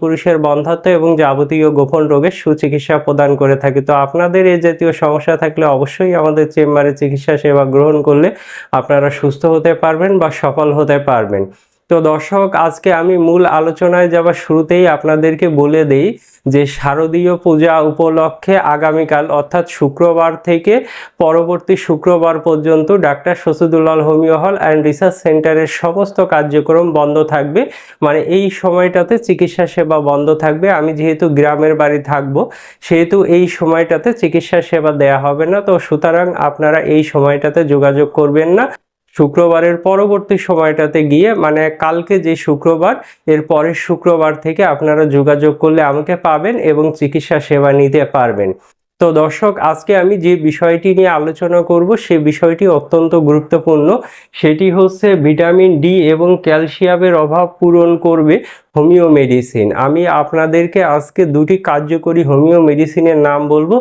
পুরুষের বন্ধাত্ব এবং যাবতীয় গোপন রোগের সুচিকিৎসা প্রদান করে থাকে। তো আপনাদের এই জাতীয় সমস্যা থাকলে অবশ্যই আমাদের চেম্বারে চিকিৎসা সেবা গ্রহণ করলে আপনারা সুস্থ হতে পারবেন বা সফল হতে পারবেন। তো দর্শক, আজকে আমি মূল আলোচনায় যাবার শুরুতেই আপনাদেরকে বলে দেই যে শারদীয় পূজা উপলক্ষে আগামীকাল, অর্থাৎ শুক্রবার থেকে পরবর্তী শুক্রবার পর্যন্ত ডাক্তার শসিদুল্লাল হোমিও হল অ্যান্ড রিসার্চ সেন্টারের সমস্ত কার্যক্রম বন্ধ থাকবে। মানে এই সময়টাতে চিকিৎসা সেবা বন্ধ থাকবে। আমি যেহেতু গ্রামের বাড়ি থাকব, সেহেতু এই সময়টাতে চিকিৎসা সেবা দেয়া হবে না। তো সুতরাং আপনারা এই সময়টাতে যোগাযোগ করবেন না। শুক্রবারের পরবর্তী সময়টাতে গিয়ে মানে কালকে যে শুক্রবার, এর পরের শুক্রবার থেকে আপনারা যোগাযোগ করলে আমাকে পাবেন এবং চিকিৎসা সেবা নিতে পারবেন। তো দর্শক, আজকে আমি যে বিষয়টি নিয়ে আলোচনা করব, সে বিষয়টি অত্যন্ত গুরুত্বপূর্ণ। সেটি হচ্ছে ভিটামিন ডি এবং ক্যালসিয়ামের অভাব পূরণ করবে হোমিও মেডিসিন আমি আপনাদেরকে আজকে দুটি কার্যকরী হোমিও মেডিসিনের নাম বলব।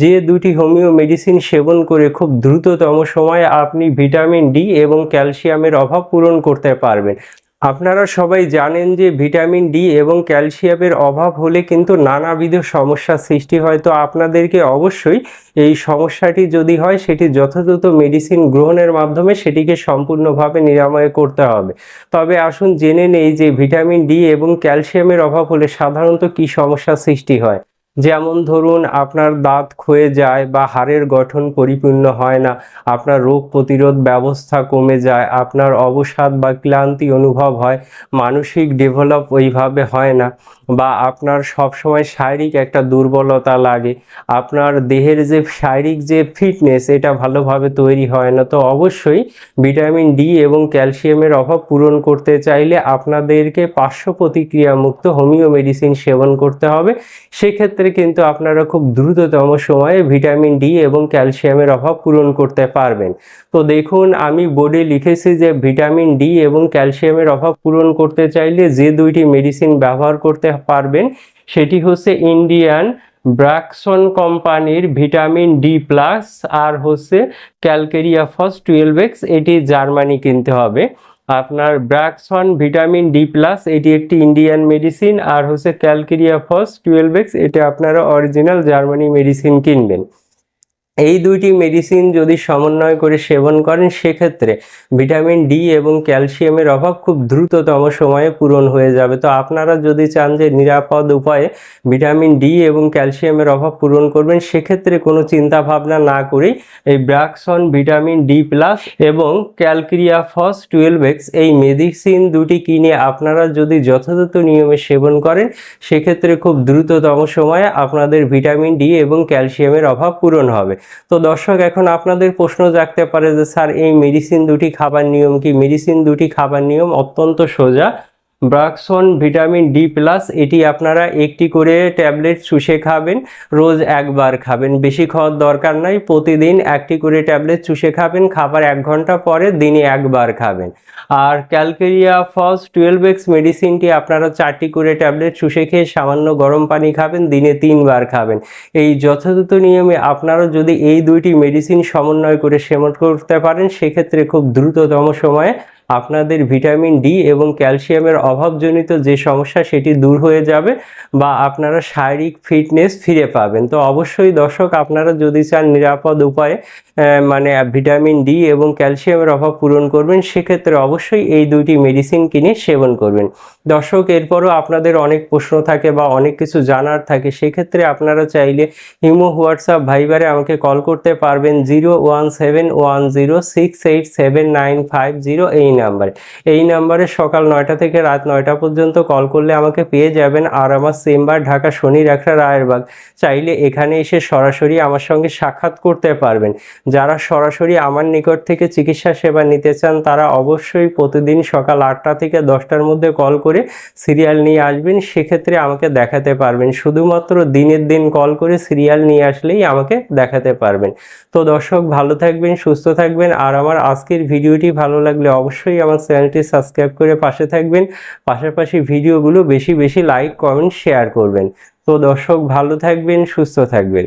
যে দুটি হোমিও মেডিসিন সেবন করে খুব দ্রুততম সময়ে আপনি ভিটামিন ডি এবং ক্যালসিয়ামের অভাব পূরণ করতে পারবেন। আপনারা সবাই জানেন যে ভিটামিন ডি এবং ক্যালসিয়ামের অভাব হলে কিন্তু নানাবিধ সমস্যার সৃষ্টি হয়। তো আপনাদেরকে অবশ্যই এই সমস্যাটি যদি হয়, সেটি যথাযথ মেডিসিন গ্রহণের মাধ্যমে সেটিকে সম্পূর্ণভাবে নিরাময় করতে হবে। তবে আসুন জেনে নেই যে ভিটামিন ডি এবং ক্যালসিয়ামের অভাব হলে সাধারণত কী সমস্যার সৃষ্টি হয়। যেমন ধরুন আপনার দাঁত ক্ষয়ে যায় বা হাড়ের গঠন পরিপূর্ণ হয় না, আপনার রোগ প্রতিরোধ ব্যবস্থা কমে যায়, আপনার অবসাদ বা ক্লান্তি অনুভব হয়, মানসিক ডেভেলপ ওইভাবে হয় না বা আপনার সবসময় শারীরিক একটা দুর্বলতা লাগে, আপনার দেহের যে শারীরিক যে ফিটনেস এটা ভালোভাবে তৈরি হয় না, তো অবশ্যই ভিটামিন ডি এবং ক্যালসিয়ামের অভাব পূরণ করতে চাইলে আপনাদেরকে পার্শ্ব প্রতিক্রিয়া মুক্ত হোমিও মেডিসিন সেবন করতে হবে। সেক্ষেত্রে কিন্তু আপনারা খুব দ্রুততম সময়ে ভিটামিন ডি এবং ক্যালসিয়ামের অভাব পূরণ করতে পারবেন। তো দেখুন, আমি বোর্ডে লিখেছি যে ভিটামিন ডি এবং ক্যালসিয়ামের অভাব পূরণ করতে চাইলে যে দুইটি মেডিসিন ব্যবহার করতে পারবেন, সেটি হচ্ছে ইন্ডিয়ান ব্রাকসন কোম্পানির ভিটামিন ডি প্লাস আর হচ্ছে ক্যালকেরিয়া ফস টুয়েলভ এক্স, এটি জার্মানি কিনতে হবে। আপনার ব্র্যাকসন ভিটামিন ডি প্লাস, এটি একটি ইন্ডিয়ান মেডিসিন, আর হচ্ছে ক্যালকেরিয়া ফস, টুয়েলভ এক্স, এটা আপনারা অরিজিনাল জার্মানি মেডিসিন কিনবেন। এই দুইটি মেডিসিন যদি সমন্বয় করে সেবন করেন, সেক্ষেত্রে ভিটামিন ডি এবং ক্যালসিয়ামের অভাব খুব দ্রুততম সময়ে পূরণ হয়ে যাবে। তো আপনারা যদি চান যে নিরাপদ উপায়ে ভিটামিন ডি এবং ক্যালসিয়ামের অভাব পূরণ করবেন, সেক্ষেত্রে কোনো চিন্তা ভাবনা না করেই এই ব্রাকসন ভিটামিন ডি প্লাস এবং ক্যালক্রিয়া ফস টুয়েলভ এক্স এই মেডিসিন দুটি কিনে আপনারা যদি যথাযথ নিয়মে সেবন করেন, সেক্ষেত্রে খুব দ্রুততম সময়ে আপনাদের ভিটামিন ডি এবং ক্যালসিয়ামের অভাব পূরণ হবে। তো দর্শক, এখন আপনাদের প্রশ্ন জাগতে পারে যে, স্যার, এই মেডিসিন দুটি খাবার নিয়ম কি? মেডিসিন দুটি খাবার নিয়ম অত্যন্ত সোজা। ব্রাকসন, ভিটামিন ডি প্লাস, এটি আপনারা একটি করে ট্যাবলেট চুষে খাবেন, রোজ একবার খাবেন। বেশি খাওয়ার দরকার নাই, প্রতিদিন একটি করে ট্যাবলেট চুষে খাবেন, খাবার এক ঘণ্টা পরে দিনে একবার খাবেন। আর ক্যালকেরিয়া ফস টুয়েলভ এক্স মেডিসিনটি আপনারা চারটি করে ট্যাবলেট চুষে খেয়ে সামান্য গরম পানি খাবেন, দিনে তিনবার খাবেন। এই যথাযথ নিয়মে আপনারা যদি এই দুইটি মেডিসিন সমন্বয় করে সেবন করতে পারেন, সেক্ষেত্রে খুব দ্রুততম সময়ে আপনাদের ভিটামিন ডি এবং ক্যালসিয়ামের অভাবজনিত যে সমস্যা, সেটি দূর হয়ে যাবে বা আপনারা শারীরিক ফিটনেস ফিরে পাবেন। তো অবশ্যই দর্শক, আপনারা যদি চান নিরাপদ উপায়ে মানে ভিটামিন ডি এবং ক্যালসিয়ামের অভাব পূরণ করবেন, সেক্ষেত্রে অবশ্যই এই দুইটি মেডিসিন কিনে সেবন করবেন। দর্শক, এরপরও আপনাদের অনেক প্রশ্ন থাকে বা অনেক কিছু জানার থাকে, সেক্ষেত্রে আপনারা চাইলে হিমো হোয়াটসঅ্যাপ, ভাইবারে আমাকে কল করতে পারবেন zero one seven one zero six eight seven nine five zero এই নাম্বারে। এই নাম্বারে সকাল নয়টা থেকে রাত নয়টা পর্যন্ত কল করলে আমাকে পেয়ে যাবেন আর আমার চেম্বার ঢাকা শনি রাখা রায়েরবাগ। চাইলে এখানে এসে সরাসরি আমার সঙ্গে সাক্ষাৎ করতে পারবেন। যারা সরাসরি আমার নিকট থেকে চিকিৎসা সেবা নিতে চান, তারা অবশ্যই প্রতিদিন সকাল আটটা থেকে দশটার মধ্যে কল করে সিরিয়াল নিয়ে আসবেন। সেক্ষেত্রে আমাকে দেখাতে পারবেন। শুধুমাত্র দিনের দিন কল করে সিরিয়াল নিয়ে আসলেই আমাকে দেখাতে পারবেন। তো দর্শক, ভালো থাকবেন, সুস্থ থাকবেন। আর আমার আজকের ভিডিওটি ভালো লাগলে অবশ্যই আমার চ্যানেলটি সাবস্ক্রাইব করে পাশে থাকবেন। পাশাপাশি ভিডিওগুলো বেশি বেশি লাইক, কমেন্ট, শেয়ার করবেন। তো দর্শক ভালো থাকবেন, সুস্থ থাকবেন।